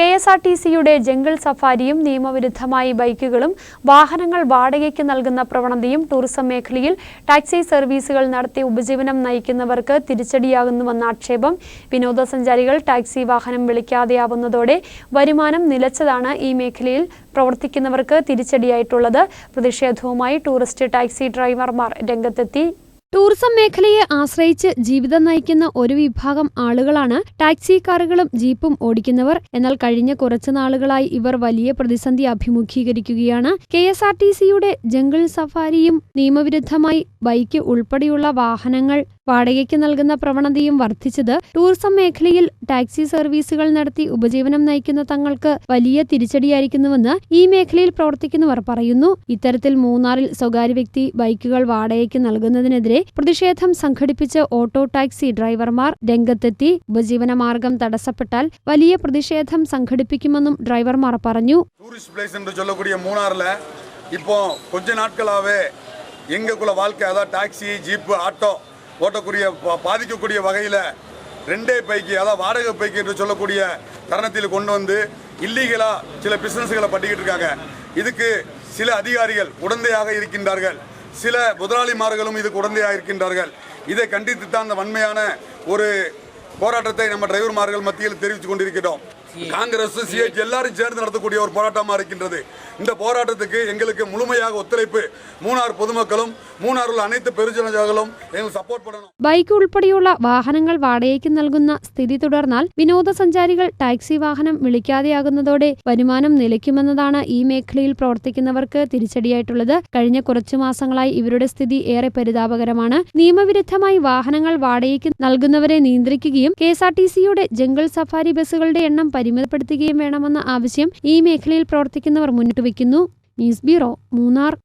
K S R T സിയുടെ jungle സഫാരിയും നിയമവിരുദ്ധമായി ബൈക്കുകളും വാഹനങ്ങൾ വാടകയ്ക്ക് നൽകുന്ന പ്രവണതയും ടൂറിസം മേഖലയിൽ ടാക്സി സർവീസുകൾ നടത്തി ഉപജീവനം നയിക്കുന്നവർക്ക് തിരിച്ചടിയാകുന്നുവെന്ന ആക്ഷേപം വിനോദസഞ്ചാരികൾ ടാക്സി വാഹനം വിളിക്കാതെയാവുന്നതോടെ വരുമാനം നിലച്ചതാണ് ഈ മേഖലയിൽ പ്രവർത്തിക്കുന്നവർക്ക് തിരിച്ചടിയായിട്ടുള്ളത്. പ്രതിഷേധവുമായി ടൂറിസ്റ്റ് ടാക്സി ഡ്രൈവർമാർ രംഗത്തെത്തി ടൂറിസം മേഖലയെ ആശ്രയിച്ച് ജീവിതം നയിക്കുന്ന ഒരു വിഭാഗം ആളുകളാണ് ടാക്സി കാറുകളും ജീപ്പും ഓടിക്കുന്നവർ. എന്നാൽ കഴിഞ്ഞ കുറച്ചു നാളുകളായി ഇവർ വലിയ പ്രതിസന്ധി അഭിമുഖീകരിക്കുകയാണ്. കെ എസ് ആർ ടി സിയുടെ ജംഗിൾ സഫാരിയും നിയമവിരുദ്ധമായി ബൈക്ക് ഉൾപ്പെടെയുള്ള വാഹനങ്ങൾ വാടകയ്ക്ക് നൽകുന്ന പ്രവണതയും വർദ്ധിച്ചത് ടൂറിസം മേഖലയിൽ ടാക്സി സർവീസുകൾ നടത്തി ഉപജീവനം നയിക്കുന്ന തങ്ങൾക്ക് വലിയ തിരിച്ചടിയായിരിക്കുന്നുവെന്ന് ഈ മേഖലയിൽ പ്രവർത്തിക്കുന്നവർ പറയുന്നു ഇത്തരത്തിൽ മൂന്നാറിൽ സ്വകാര്യ വ്യക്തി ബൈക്കുകൾ വാടകയ്ക്ക് നൽകുന്നതിനെതിരെ പ്രതിഷേധം സംഘടിപ്പിച്ച് ഓട്ടോ ടാക്സി ഡ്രൈവർമാർ രംഗത്തെത്തി ഉപജീവന മാർഗം തടസ്സപ്പെട്ടാൽ വലിയ പ്രതിഷേധം സംഘടിപ്പിക്കുമെന്നും ഡ്രൈവർമാർ പറഞ്ഞു டூரிஸ்ட் பிளேஸ் என்று சொல்லக்கூடிய மூணாறில் இப்போ கொஞ்ச நாட்களாகவே எங்களுக்குள்ள வாழ்க்கை அதாவது டாக்ஸி ஜீப்பு ஆட்டோ ஓட்டக்கூடிய பா- பாதிக்கக்கூடிய வகையில் ரெண்டே பைக்கு அதாவது வாடகை பைக்கு என்று சொல்லக்கூடிய தருணத்தில் கொண்டு வந்து இல்லீகலாக சில பிஸ்னஸ்களை பண்ணிக்கிட்டு இருக்காங்க. இதுக்கு சில அதிகாரிகள் உடந்தையாக இருக்கின்றார்கள். சில முதலாளிமார்களும் இதுக்கு உடந்தையாக இருக்கின்றார்கள். இதை கண்டித்து தான் அந்த வன்மையான ஒரு போராட்டத்தை நம்ம டிரைவர்மார்கள் மத்தியில் தெரிவித்துக் கொண்டிருக்கிறோம் காங்கிரஸ் சிஹெச் எல்லாரும் சேர்ந்து நடத்தக்கூடிய ஒரு போராட்டமாக இருக்கின்றது. இந்த போராட்டத்துக்கு எங்களுக்கு முழுமையாக ஒத்துழைப்பு പൊതുമക്കളും സപ്പോർട്ട് ബൈക്ക് ഉൾപ്പെടെയുള്ള വാഹനങ്ങൾ വാടകയ്ക്ക് നൽകുന്ന സ്ഥിതി തുടർന്നാൽ വിനോദസഞ്ചാരികൾ ടാക്സി വാഹനം വിളിക്കാതെയാകുന്നതോടെ വരുമാനം നിലയ്ക്കുമെന്നതാണ് ഈ മേഖലയിൽ പ്രവർത്തിക്കുന്നവർക്ക് തിരിച്ചടിയായിട്ടുള്ളത്. കഴിഞ്ഞ കുറച്ചു മാസങ്ങളായി ഇവരുടെ സ്ഥിതി ഏറെ പരിതാപകരമാണ്. നിയമവിരുദ്ധമായി വാഹനങ്ങൾ വാടകയ്ക്ക് നൽകുന്നവരെ നിയന്ത്രിക്കുകയും കെ എസ് ആർ ടി സിയുടെ ജംഗിൾ സഫാരി ബസ്സുകളുടെ എണ്ണം പരിമിതപ്പെടുത്തുകയും വേണമെന്ന ആവശ്യം ഈ മേഖലയിൽ പ്രവർത്തിക്കുന്നവർ മുന്നോട്ട് വയ്ക്കുന്നു ന്യൂസ് ബ്യൂറോ മൂന്നാർ.